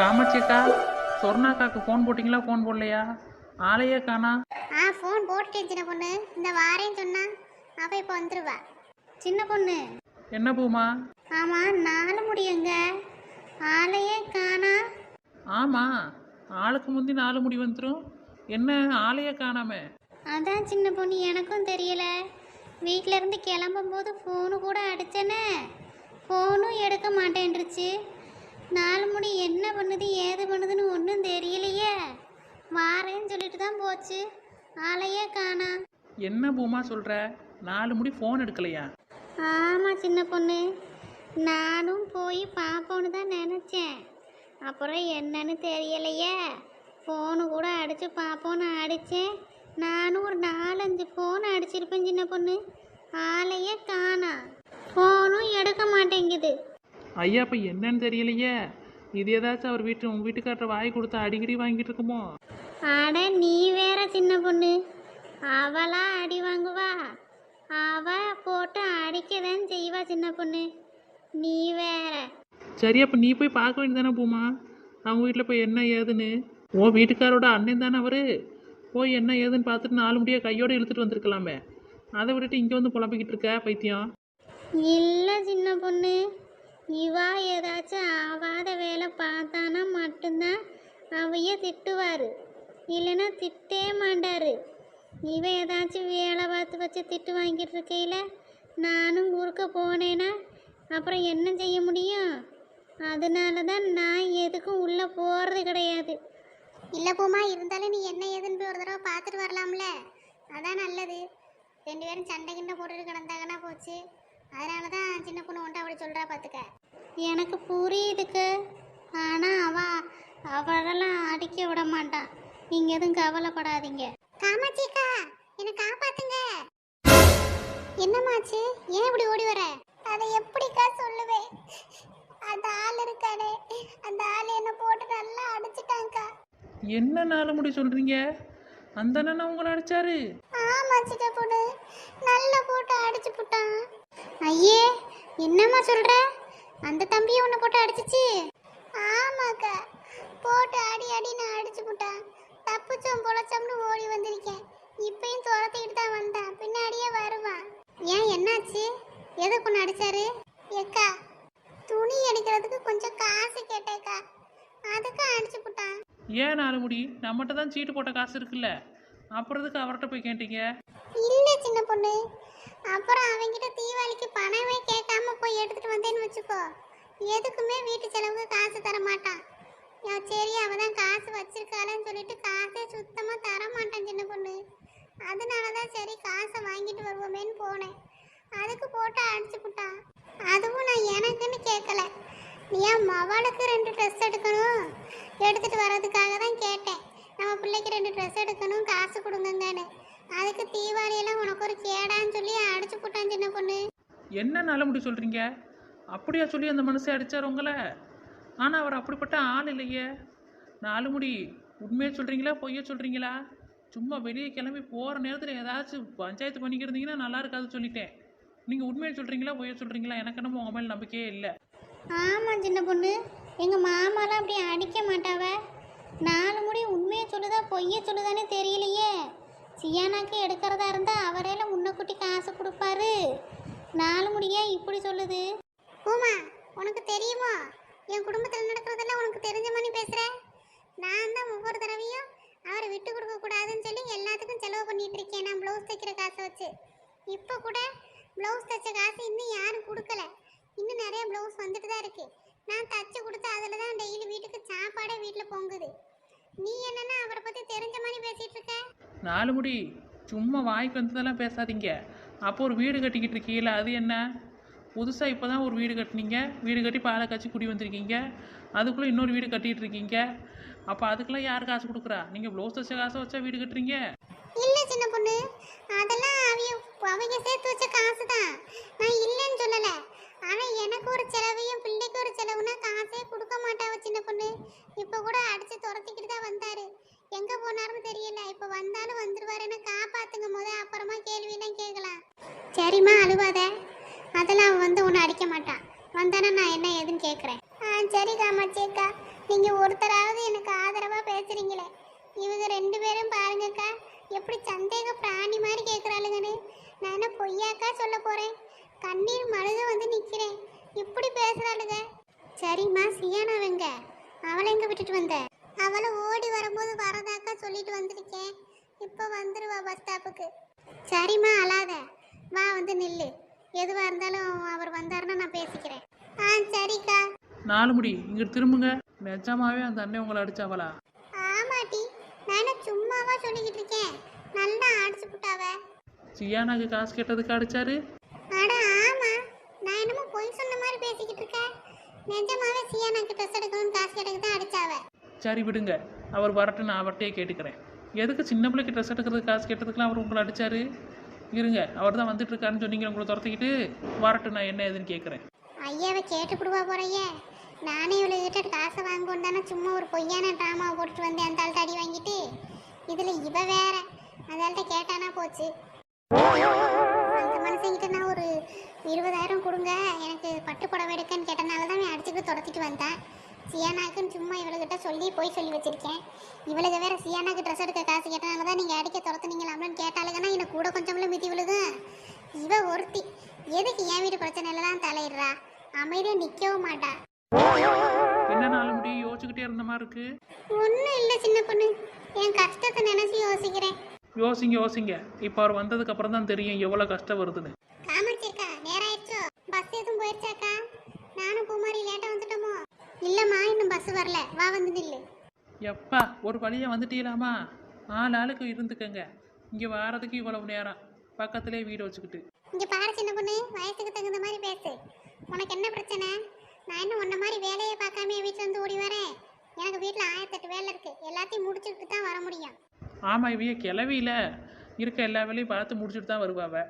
காமாட்சி அக்கா சொர்ணாக்காக்கு ஃபோன் போட்டிங்களா ஃபோன் போடலையா? ஆளையே காணா ஆ ஃபோன் போட்டுட்டேன் சின்ன பொண்ணு. இந்த வாரேன்னு சொன்னா அவ இப்போ வந்துருவா. சின்ன பொண்ணு. என்ன பூமா? ஆமாம் நாலு முடியுங்க. ஆளையே காணா ஆமாம் ஆளுக்கு முந்தி நாலு முடி வந்துடும் என்ன ஆளையே காணாம அதான் சின்ன பொண்ணு எனக்கும் தெரியல. வீட்ல இருந்து கிளம்பும்போது ஃபோனு கூட அடிச்சேனே. ஃபோனும் எடுக்க மாட்டேன்ருச்சு நாலு முடி என்ன பண்ணுது ஏது பண்ணுதுன்னு ஒன்றும் தெரியலையே. வாரேன்னு சொல்லிட்டு தான் போச்சு. ஆளையே காணா. என்ன பூமா சொல்கிற நாலு முடி ஃபோன் எடுக்கலையா? ஆமாம் சின்ன பொண்ணு. நானும் போய் பார்ப்போன்னு தான் நினச்சேன். அப்புறம் என்னன்னு தெரியலையே. ஃபோனு கூட அடித்து பார்ப்போன்னு அடித்தேன் நானும் ஒரு நாலஞ்சு ஃபோன் அடிச்சிருப்பேன் சின்ன பொண்ணு. ஆளையே காணா. ஃபோனும் எடுக்க மாட்டேங்குது. ஐயா இப்போ என்னன்னு தெரியலையே. இது ஏதாச்சும் அவர் வீட்டு உங்கள் வீட்டுக்காரர் வாய் கொடுத்து அடிக்கடி வாங்கிட்டு இருக்குமோ? அட நீ வேற சின்ன பொண்ணு. அவளா அடி வாங்குவா. அவ போட்டு அடிக்கதான் செய்வா சின்ன பொண்ணு. நீ வேற. சரி அப்போ நீ போய் பார்க்க வேண்டியதானே பூமா? அவங்க வீட்டில் போய் என்ன ஏதுன்னு? உன் வீட்டுக்காரோட அண்ணன் தானே அவரு? போய் என்ன ஏதுன்னு பார்த்துட்டு நாலு முடியாக கையோடு இழுத்துட்டு வந்திருக்கலாமே. அதை விட்டுட்டு இங்கே வந்து புலம்பிக்கிட்டு இருக்க பைத்தியம். இல்லை சின்ன பொண்ணு. இவா ஏதாச்சும் ஆவாத வேலை பார்த்தானா மட்டும்தான் அவைய திட்டுவார். இல்லைன்னா திட்டே மாட்டார். இவ ஏதாச்சும் வேலை பார்த்து வச்சு திட்டு வாங்கிட்டு இருக்கையில் நானும் குறுக்க போனேன்னா அப்புறம் என்ன செய்ய முடியும்? அதனால தான் நான் எதுக்கும் உள்ளே போகிறது கிடையாது. இல்லை பூமா இருந்தாலும் நீ என்ன ஏதுன்னு போய் ஒரு தடவை பார்த்துட்டு வரலாம்ல. அதான் நல்லது. ரெண்டு பேரும் சண்டை கிண்டை போட்டுட்டு கிடந்தாங்கன்னா போச்சு. அதனால தான் சின்ன பொண்ணு ஒன்றை அப்படி சொல்கிறா பார்த்துக்க. எனக்கு புரியுதுக்கு. ஆனால் அவ அவளெல்லாம் அடிக்க விட மாட்டான் நீங்கள் எதுவும் கவலைப்படாதீங்க. காமாட்சிக்கா என்னை காப்பாத்துங்க. என்னமாச்சு ஏன் இப்படி ஓடி வர? அதை எப்படிக்கா சொல்லுவேன்? அந்த ஆள் இருக்கானே. அந்த ஆள் என்ன போட்டு நல்லா அடிச்சிட்டாங்கக்கா என்ன நாலு முடி சொல்கிறீங்க அந்த அண்ணன் உங்களை அடிச்சாரு. ஆமா சின்ன பொண்ணு. நல்லா போட்டு அடிச்சு போட்டான். ஐயே என்னம்மா சொல்ற? அந்த தம்பியை உன்னை போட்டு அடிச்சிச்சு. ஆமாக்கா போட்டு அடி அடின்னு அடிச்சு போட்டான். தப்பிச்சோம் பொழைச்சோம்னு ஓடி வந்திருக்கேன். இப்பயும் துரத்திக்கிட்டு தான் வந்தான். பின்னாடியே வருவான். ஏன் என்னாச்சு? எதுக்கு ஒன்று அடிச்சாரு? ஏக்கா துணி எடுக்கிறதுக்கு கொஞ்சம் காசு கேட்டேக்கா. அதுக்கு அடிச்சு போட்டான். ஏன் நாலு முடி நம்மகிட்ட தான் சீட்டு போட்ட காசு இருக்குல்ல. அப்புறம் எதுக்கு அவர்கிட்ட போய் கேட்டீங்க? இல்ல சின்ன பொண்ணு. அப்புறம் அவங்கிட்ட தீபாவளிக்கு பணமே கேட்காம போய் எடுத்துட்டு வந்தேன்னு வச்சுக்கோ. எதுக்குமே வீட்டு செலவுக்கு காசு தர மாட்டான். சரி அவ தான் காசு வச்சிருக்காளன்னு சொல்லிட்டு காசே சுத்தமா தர மாட்டான் சின்ன பொண்ணு. அதனால தான் சரி காசை வாங்கிட்டு வருவோமேன்னு போனேன். அதுக்கு போட்டு அடிச்சு அதுவும் நான் எனக்குன்னு கேட்கல. என் மவளுக்கு ரெண்டு ட்ரெஸ் எடுக்கணும்? எடுத்துட்டு வர்றதுக்காக தான் கேட்டேன். நம்ம பிள்ளைக்கு ரெண்டு ட்ரெஸ் எடுக்கணும் காசு கொடுங்கங்கன்னு அதுக்கு தீபாவளியெல்லாம் உனக்கு ஒரு கேடான்னு சொல்லி அடிச்சு போட்டான் சின்ன பொண்ணு. என்ன நாலு முடி சொல்கிறீங்க அப்படியா சொல்லி அந்த மனுஷன் அடிச்சார் உங்களை? ஆனால் அவர் அப்படிப்பட்ட ஆள் இல்லையே. நாலு முடி உண்மையை சொல்கிறீங்களா பொய்ய சொல்கிறீங்களா சும்மா வெளியே கிளம்பி போகிற நேரத்தில் ஏதாச்சும் பஞ்சாயத்து பண்ணிக்கிருந்தீங்கன்னா நல்லா இருக்காது சொல்லிட்டேன். நீங்கள் உண்மையை சொல்கிறீங்களா பொய்ய சொல்கிறீங்களா எனக்கு என்னமோ உங்கள் மேலே நம்பிக்கையே இல்லை. ஆமாம் சின்ன பொண்ணு. எங்கள் மாமாலாம் அப்படி அடிக்க மாட்டாவ. நாலு முடி உண்மையை சொல்லுதா பொய்ய சொல்லுதானே தெரியலையே. சியானாக்கு எடுக்கிறதா இருந்தால் அவரேல முன்னக்கூட்டி காசு கொடுப்பாரு. நாலு முடியா இப்படி சொல்லுது. பூமா உனக்கு தெரியுமா? என் குடும்பத்தில் நடக்கிறதெல்லாம் உனக்கு தெரிஞ்ச மாதிரி பேசுகிற நான் தான் ஒவ்வொரு தடவையும் அவரை விட்டு கொடுக்க கூடாதுன்னு சொல்லி எல்லாத்துக்கும் செலவு பண்ணிட்டு இருக்கேன். நான் ப்ளவுஸ் தைக்கிற காசை வச்சு. இப்போ கூட ப்ளவுஸ் தைச்ச காசு இன்னும் யாரும் கொடுக்கல. இன்னும் நிறைய ப்ளவுஸ் வந்துட்டு தான் இருக்கு. நான் தச்சு கொடுத்து அதில் தான் டெய்லி வீட்டுக்கு சாப்பாடே வீட்டில் பொங்குது. நீ என்னன்னா அவரை பற்றி தெரிஞ்ச மாதிரி பேசிட்டு இருக்க நாலு முடி. சும்மா வாய்க்கு வந்ததெல்லாம் பேசாதீங்க. அப்போ ஒரு வீடு கட்டிக்கிட்டு இருக்கீங்களா அது என்ன? புதுசாக இப்போ தான் ஒரு வீடு கட்டினீங்க. வீடு கட்டி பாலை காய்ச்சி குடி வந்திருக்கீங்க. அதுக்குள்ளே இன்னொரு வீடு கட்டிகிட்டு இருக்கீங்க. அப்போ அதுக்கெல்லாம் யார் காசு கொடுக்குறா? நீங்கள் ப்ளவுஸ் தச்ச காசை வச்சா வீடு கட்டுறீங்க? இல்லை சின்ன பொண்ணு. அதெல்லாம் அவங்க அவங்க சேர்த்து வச்ச காசு தான் நான் இல்லைன்னு சொல்லலை. ஆனால் எனக்கு ஒரு செலவு என் பிள்ளைக்கு ஒரு செலவுனா காசே கொடுக்க மாட்டாவ சின்ன பொண்ணு. இப்போ கூட அடித்து துரத்திக்கிட்டு தான் வந்தாரு. எங்க போனாருன்னு தெரியல. இப்ப வந்தாலும் வந்துருவாருன்னு காப்பாத்துங்க. முத அப்புறமா கேள்வியெல்லாம் கேட்கலாம். சரிம்மா அழுவாத. அதெல்லாம் அவன் வந்து உன்னை அடிக்க மாட்டான். வந்தானா நான் என்ன ஏதுன்னு கேட்குறேன். ஆ சரி காமாட்சியக்கா நீங்க ஒருத்தராவது எனக்கு ஆதரவா பேசுறீங்களே. இவங்க ரெண்டு பேரும் பாருங்கக்கா எப்படி சந்தேக பிராணி மாதிரி கேட்குறாளுங்கன்னு நான் என்ன பொய்யாக்கா சொல்ல போறேன்? கண்ணீர் மழுக வந்து நிற்கிறேன் இப்படி பேசுறாளுங்க. சரிம்மா சியானாவங்க. அவளை எங்க விட்டுட்டு வந்த? அவளை ஓடி வரும்போது வரதாக்கா சொல்லிட்டு வந்திருக்கேன். இப்போ வந்துருவா பஸ் ஸ்டாப்புக்கு சரிம்மா அழாத. வா வந்து நில்லு. எதுவா இருந்தாலும் அவர் வந்தாருன்னா நான் பேசிக்கிறேன். ஆ சரிக்கா. நாலு முடி இங்கிட்டு திரும்புங்க. நிஜமாவே அந்த அண்ணன் உங்களை அடிச்சாவளா? ஆமாட்டி நான் சும்மாவா சொல்லிக்கிட்டு இருக்கேன்? நல்லா அடிச்சு புட்டாவ. சியானாக்கு காசு கேட்டதுக்கு அடிச்சாரு? அட ஆமா. நான் என்னமோ பொய் சொன்ன மாதிரி பேசிக்கிட்டு இருக்கேன். நிஜமாவே சியானாக்கு ட்ரெஸ் எடுக்கணும்னு காசு கேட்டதுக்கு தான் அடிச்சாவ. சரி விடுங்க. அவர் வரட்டு நான் அவர்கிட்டயே கேட்டுக்கிறேன். எதுக்கு சின்ன பிள்ளைக்கு ட்ரெஸ் எடுக்கிறது காசு கேட்டதுக்கெலாம் அவர் உங்களை அடிச்சாரு? இருங்க அவர் தான் வந்துட்டு இருக்காருன்னு சொன்னீங்க உங்களை துரத்திக்கிட்டு வரட்டு நான் என்ன ஏதுன்னு கேட்குறேன் ஐயாவை கேட்டுப்பிடுவா போறையே நானே இவளுகிட்ட காசை வாங்குவோம் தானே சும்மா ஒரு பொய்யான ட்ராமாவை போட்டுட்டு வந்தேன் அந்த ஆள்கிட்ட அடி வாங்கிட்டு? இதில் இவ வேற. அந்த ஆள்கிட்ட கேட்டானா போச்சு. அந்த மனுஷங்கிட்ட நான் ஒரு இருபதாயிரம் கொடுங்க எனக்கு பட்டு புடவை எடுக்கன்னு கேட்டனால தான் அவன் அடிச்சுட்டு துரத்திட்டு வந்தேன். சியானாக்குன்னு சும்மா இவளுகிட்ட சொல்லி போய் சொல்லி வச்சிருக்கேன். இவளுக்கு வேற சியானாக்கு ட்ரெஸ் எடுக்க காசு கேட்டனால தான் நீங்கள் அடிக்க துரத்துனீங்களாம்னு கேட்டாளுங்கன்னா எனக்கு கூட கொஞ்சம்ல மிதி விழுது. இவ ஒருத்தி. எதுக்கு என் வீட்டு பிரச்சனையில தான் தலையிடுறா? அமைதியா நிக்கவும் மாட்டா. என்ன முடி யோசிச்சுக்கிட்டே இருந்த மாதிரி இருக்கு? ஒன்றும் இல்லை சின்ன பொண்ணு. என் கஷ்டத்தை நினைச்சு யோசிக்கிறேன். யோசிங்க யோசிங்க. இப்போ அவர் வந்ததுக்கு அப்புறம் தான் தெரியும் எவ்வளோ கஷ்டம் வருதுன்னு. காமாட்சியக்கா நேரம் ஆயிடுச்சோ பஸ் எதுவும் போயிடுச்சாக்கா நானும் பூமாரி லேட்டா வந்துட்டோமோ? இல்லம்மா பஸ் வரல. வா வந்து நில்லு. எப்பா ஒரு வழியாக வந்துட்டீங்களாமா? ஆள் ஆளுக்கு இருந்துக்கங்க. இங்கே வாரதுக்கு இவ்வளவு நேரம். பக்கத்திலே வீடு வச்சுக்கிட்டு. இங்க பாரு சின்ன பொண்ணு வயசுக்கு தகுந்த மாதிரி பேசு. உனக்கு என்ன பிரச்சனை? நான் இன்னும் உன்ன மாதிரி வேலையை பார்க்காம வீட்டுல இருந்து ஓடி வரேன். எனக்கு வீட்டில் ஆயிரத்தெட்டு வேலை இருக்கு. எல்லாத்தையும் முடிச்சுக்கிட்டு தான் வர முடியும். ஆமாம் இவைய கிளவியில் இருக்க எல்லா வேலையும் பார்த்து முடிச்சுட்டு தான் வருவாவ.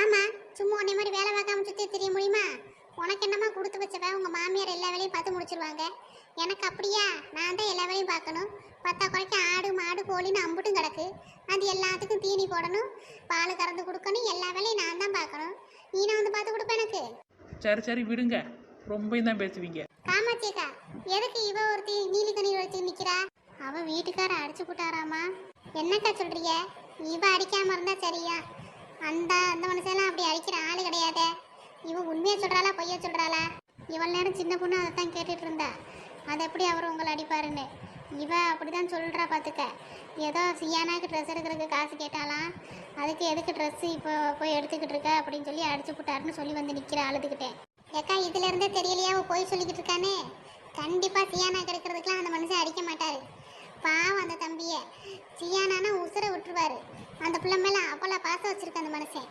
ஆமா சும்மா உன்னை மாதிரி வேலை பார்க்காம சுத்தி தெரிய முடியுமா? உனக்கு என்னமா கொடுத்து வச்சவ? உங்க மாமியார் எல்லா வேலையும் பார்த்து முடிச்சிருவாங்க. எனக்கு அப்படியா? நான் தான் எல்லா வேலையும் பார்க்கணும். பத்தா குறைக்க ஆடு மாடு கோழின்னு அம்புட்டும் கிடக்கு. அது எல்லாத்துக்கும் தீனி போடணும். பால் கறந்து கொடுக்கணும். எல்லா வேலையும் நான் தான் பார்க்கணும். நீ நான் வந்து பார்த்து கொடுப்ப எனக்கு? சரி சரி விடுங்க. ரொம்ப தான் பேசுவீங்க. காமாட்சியக்கா எதுக்கு இவ ஒருத்தி நீலி கண்ணீர் வச்சு நிக்கிறா? அவ வீட்டுக்கார அடிச்சு போட்டாராமா என்னக்கா சொல்றீங்க? இவ அடிக்காம இருந்தா சரியா? அந்த அந்த மனுஷெல்லாம் அப்படி அடிக்கிற ஆளு கிடையாதே. இவன் உண்மையை சொல்கிறாளா பொய்யா சொல்கிறாளா இவள் நேரம் சின்ன பொண்ணு அதை தான் கேட்டுட்டு இருந்தா. அது எப்படி அவர் உங்களை அடிப்பாருன்னு? இவ அப்படிதான் சொல்கிறா பார்த்துக்க ஏதோ சியானாக்கு ட்ரெஸ் எடுக்கிறதுக்கு காசு கேட்டாலாம். அதுக்கு எதுக்கு ட்ரெஸ்ஸு இப்போ போய் எடுத்துக்கிட்டு இருக்க அப்படின்னு சொல்லி அடிச்சு விட்டாருன்னு சொல்லி வந்து நிற்கிற அழுதுகிட்டேன் ஏக்கா இதுலேருந்தே தெரியலையா? அவன் போய் சொல்லிக்கிட்டு இருக்கானே. கண்டிப்பாக சியானா கிடைக்கிறதுக்கெலாம் அந்த மனுஷன் அடிக்க மாட்டார். பாவம் அந்த தம்பியை. சியானானா உசுரை விட்டுருவாரு. அந்த பிள்ளை மேல அவ்வளோ பாசம் வச்சுருக்க அந்த மனுஷன்.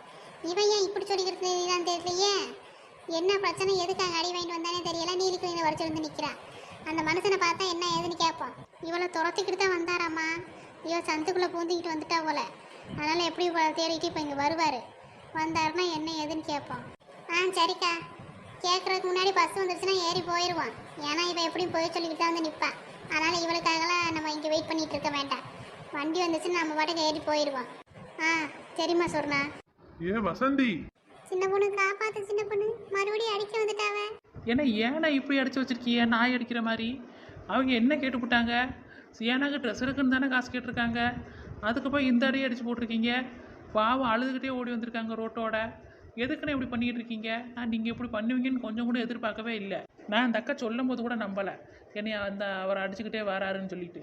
இவன் ஏன் இப்படி சொல்லிக்கிட்டு தான் தெரியலையே? என்ன பிரச்சனை? எதுக்காக அடி வாங்கிட்டு வந்தானே தெரியல. நீலி குயினை வரைச்சு வந்து நிற்கிறான் அந்த மனுஷனை பார்த்தா என்ன ஏதுன்னு கேட்போம் இவளை துரத்திக்கிட்டு தான் வந்தாராம்மா. இவள் சந்துக்குள்ளே பூந்திக்கிட்டு வந்துட்டா போல. அதனால் எப்படி இவளை தேடிட்டு இப்போ இங்கே வருவார்? வந்தாருன்னா என்ன ஏதுன்னு கேட்போம் ஆ சரிக்கா. கேட்குறதுக்கு முன்னாடி பஸ் வந்துருச்சுன்னா ஏறி போயிடுவான் ஏன்னா இவன் எப்படியும் போய் சொல்லிக்கிட்டு தான் வந்து நிற்பான் அதனால் இவளுக்காகலாம் நம்ம இங்கே வெயிட் பண்ணிகிட்டு இருக்க வேண்டாம். வண்டி வந்துச்சுன்னா நம்ம பாட்டுக்கு ஏறி போயிடுவோம் ஆ சரிம்மா சொர்ணா. ஏ வசந்தி. சின்ன பொண்ணு காப்பாத்து சின்ன பொண்ணு. மறுபடியும் அடிக்க வந்துட்டாவ. ஏன்னா ஏன்னா இப்படி அடிச்சு வச்சிருக்கீங்க நாய் அடிக்கிற மாதிரி. அவங்க என்ன கேட்டுப்புட்டாங்க சியானாக்கு ட்ரெஸ் இருக்குன்னு தானே காசு கேட்டிருக்காங்க. அதுக்கு போய் இந்த அடி அடிச்சு போட்டிருக்கீங்க. பாவம் அழுதுகிட்டே ஓடி வந்திருக்காங்க ரோட்டோட. எதுக்குன்னு இப்படி பண்ணிட்டு இருக்கீங்க? நான் நீங்கள் இப்படி பண்ணுவீங்கன்னு கொஞ்சம் கூட எதிர்பார்க்கவே இல்லை. நான் அந்த அக்கா சொல்லும் போது கூட நம்பலை. என்னை அந்த அவர் அடிச்சுக்கிட்டே வராருன்னு சொல்லிட்டு.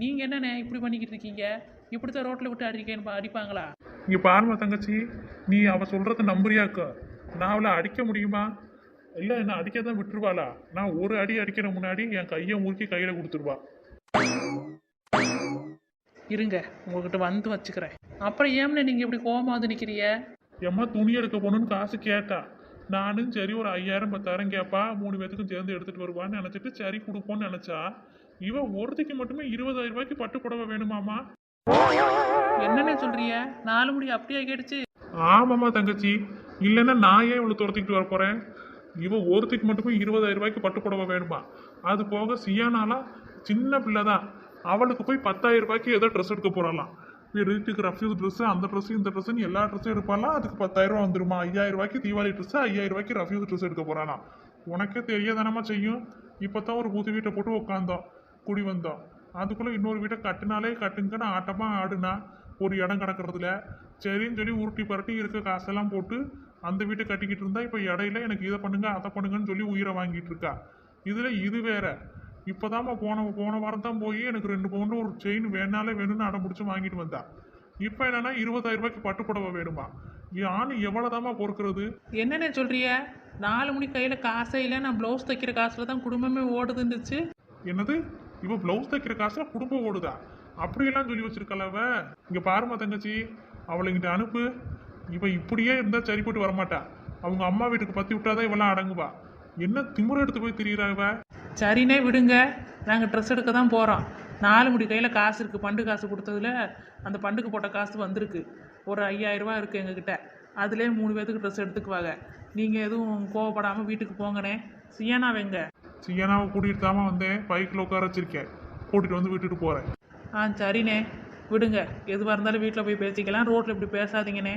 நீங்கள் என்னண்ணே இப்படி பண்ணிக்கிட்டு இருக்கீங்க? இப்படி தான் ரோட்டில் விட்டு அடிக்கேன்னு அடிப்பாங்களா? இங்க பாருமா தங்கச்சி நீ அவ சொல்றத நம்புறியாக்க நான் அவளை அடிக்க முடியுமா? இல்ல என்ன அடிக்க தான் விட்டுருவாளா? நான் ஒரு அடி அடிக்கிற முன்னாடி என் கையை முறுக்கி கையில கொடுத்துருவா. இருங்க உங்ககிட்ட வந்து வச்சுக்கிறேன். அப்புறம் ஏம்ண்ணே நீங்கள் இப்படி கோவமா வந்து நிற்கிறீங்க எம்மா துணி எடுக்க போகணும்னு காசு கேட்டா. நானும் சரி ஒரு ஐயாயிரம் பத்தாயிரம் கேட்பா மூணு பேத்துக்கும் சேர்ந்து எடுத்துட்டு வருவான்னு நினைச்சிட்டு சரி கொடுப்போம்னு நினைச்சா இவ ஒருத்திக்கு மட்டுமே இருபதாயிரம் ரூபாய்க்கு பட்டு புடவை வேணுமாமா என்னண்ணே சொல்றிய நாலு முடி அப்படியே கேட்டுச்சு ஆமாம்மா தங்கச்சி. இல்லைன்னா நான் ஏன் இவ்வளோ துரத்திக்கிட்டு வர போகிறேன் இவ ஒருத்திக்கு மட்டுமே இருபதாயிரம் ரூபாய்க்கு பட்டு புடவை வேணுமா? அது போக சியானாலா சின்ன பிள்ளை தான் அவளுக்கு போய் பத்தாயிரம் ரூபாய்க்கு ஏதோ ட்ரெஸ் எடுக்க போகிறாளாம் வீட்டுக்கு ரஃப்யூஸ் ட்ரெஸ் அந்த ட்ரெஸ் இந்த ட்ரெஸ்ஸுன்னு எல்லா ட்ரெஸ்ஸும் எடுப்பாலாம் அதுக்கு பத்தாயிரம் ரூபா வந்துருமா? ஐயாயிரம் ரூபாய்க்கு தீபாவளி ட்ரெஸ் ஐயாயிரம் ரூபாய்க்கு ரஃப்யூஸ் ட்ரெஸ் எடுக்க போகிறாளாம் உனக்கே தெரியாதனமா செய்யும்? இப்போ தான் ஒரு புது வீட்டை போட்டு உட்காந்தோம் குடி வந்தோம். அதுக்குள்ள இன்னொரு வீட்டை கட்டுனாலே கட்டுங்கன்னு ஆட்டமா ஆடுனா ஒரு இடம் கிடக்கறதுல. சரின்னு சொல்லி உருட்டி பரட்டி இருக்க காசெல்லாம் போட்டு அந்த வீட்டை கட்டிக்கிட்டு இருந்தா இப்போ இடையில எனக்கு இதை பண்ணுங்க அதை பண்ணுங்கன்னு சொல்லி உயிரை வாங்கிட்டு இருக்கா. இதுல இது வேற. இப்போதாம்மா போன போன வாரம் தான் போய் எனக்கு ரெண்டு பவுண்டு ஒரு செயின் வேணாலே வேணும்னு அடம் பிடிச்சி வாங்கிட்டு வந்தா. இப்போ என்னன்னா இருபதாயிரம் ரூபாய்க்கு பட்டுப்புடவை வேணுமா? ஆண் எவ்வளோதாம்மா பொறுக்கிறது? என்னண்ணே சொல்றிய நாலு மணி கையில் காசே இல்லை நான் ப்ளவுஸ் தைக்கிற காசில் தான் குடும்பமே ஓடுது இருந்துச்சு என்னது? இப்போ பிளவுஸ் தைக்கிற காசுல குடும்பம் ஓடுதா? அப்படியெல்லாம் சொல்லி வச்சிருக்கலவ இங்க பாருமா தங்கச்சி அவளுங்கிட்ட அனுப்பு. இவ இப்படியே இருந்தா சரிப்பட்டு வரமாட்டா. அவங்க அம்மா வீட்டுக்கு பத்தி விட்டாதான் இவெல்லாம் அடங்குவா. என்ன திமுறை எடுத்து போய் திரியிறா இவ? சரிண்ணே விடுங்க. நாங்கள் ட்ரெஸ் எடுக்க தான் போகிறோம் நாலு முடி கையில் காசு இருக்குது பண்டு காசு கொடுத்ததுல அந்த பண்டுக்கு போட்ட காசு வந்திருக்கு. ஒரு ஐயாயிரரூபா இருக்குது எங்ககிட்ட. அதுலேயே மூணு பேர்த்துக்கு ட்ரெஸ் எடுத்துக்குவாங்க. நீங்கள் எதுவும் கோவப்படாமல் வீட்டுக்கு போங்கண்ணே. சியானா வெங்க சியனாவை கூட்டிட்டு தாமா வந்தேன். பைக்கில் உட்கார வச்சிருக்கேன். கூட்டிட்டு வந்து விட்டுட்டு போறேன். ஆ சரிண்ணே. விடுங்க. எதுவாக இருந்தாலும் வீட்டில் போய் பேசிக்கலாம். ரோட்டில் இப்படி பேசாதீங்கண்ணே.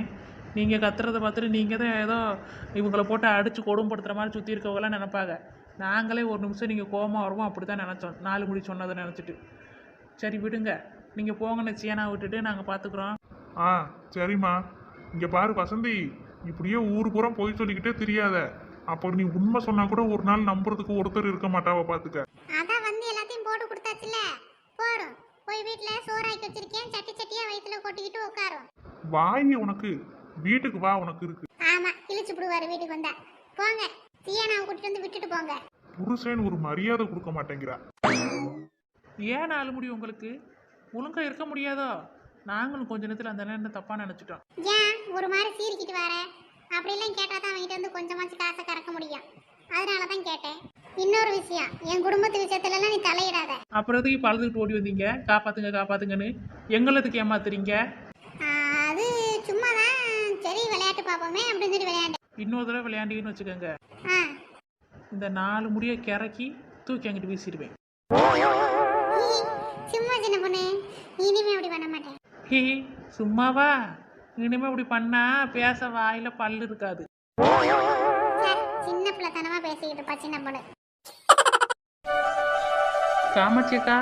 நீங்கள் கத்துறதை பார்த்துட்டு நீங்கள் தான் ஏதோ இவங்கள போட்டு அடித்து கொடுமைப்படுத்துகிற மாதிரி சுற்றி இருக்கவங்களாம் நினைப்பாங்க. நாங்களே ஒரு நிமிஷம் நீங்கள் கோவமா வருவோம். அப்படி தான் நினச்சோம். நாலு முடி சொன்னதை நினச்சிட்டு. சரி விடுங்க. நீங்கள் போங்கண்ணே. சியானா விட்டுட்டு நாங்கள் பார்த்துக்குறோம் ஆ சரிம்மா. இங்க பாரு வசந்தி. இப்படியே ஊர் பூரா போய் சொல்லிக்கிட்டே தெரியாத. அப்போ நீ உண்மை சொன்னா கூட ஒரு நாள் நம்புறதுக்கு ஒருத்தர் இருக்க மாட்டாவ பாத்துக்க. அதான் வந்து எல்லாத்தையும் போட்டு கொடுத்தாச்சுல போறோம் போய் வீட்ல சோறாக்கி வச்சிருக்கேன் சட்டி சட்டியா வயித்துல கொட்டிக்கிட்டு உட்காரும் வாய் உனக்கு வீட்டுக்கு வா உனக்கு இருக்கு. ஆமா கிழிச்சு விடுவாரு வீட்டுக்கு வந்தா. போங்க. சியானாவை கூட்டிட்டு வந்து விட்டுட்டு போங்க. புருஷன் ஒரு மரியாதை கொடுக்க மாட்டேங்கிறா. ஏன் நாலு முடி உங்களுக்கு? ஒழுங்கா இருக்க முடியாதோ? நாங்களும் கொஞ்ச நேரத்தில் அந்த நேரம் தப்பாக நினச்சிட்டோம். ஏன்? ஒரு மாதிரி சீரிக்கிட்டு வர. அப்படிலாம் கேட்டா தான் அவங்ககிட்ட வந்து கொஞ்சமாச்சும் காசை கறக்க முடியும். அதனால தான் கேட்டேன். இன்னொரு விஷயம் என் குடும்பத்து விஷயத்துலலாம் நீ தலையிடாத. அப்புறம் எதுக்கு இப்போ அழுதுகிட்டு ஓடி வந்தீங்க? காப்பாத்துங்க காப்பாத்துங்கன்னு. எங்களுக்கு ஏமாத்துறீங்க? அது சும்மா தான் சரி விளையாட்டு பார்ப்போமே அப்படின்னு சொல்லி விளையாண்டேன். இன்னொரு தடவை விளையாண்டீங்கன்னு வச்சுக்கோங்க. ஆ. இந்த நாலு முடியை கிறக்கி தூக்கி அங்கிட்டு வீசிடுவேன். சும்மா சின்ன பொண்ணு. இனிமே அப்படி பண்ண மாட்டேன். ஹி சும்மாவா? இனிமே இப்படி பண்ணா பேச வாயில பல்லு இருக்காது. சின்ன பிள்ளைத்தனமா பேசிக்கிட்டு இருப்பா சின்ன பொண்ணு. காமாட்சி அக்கா.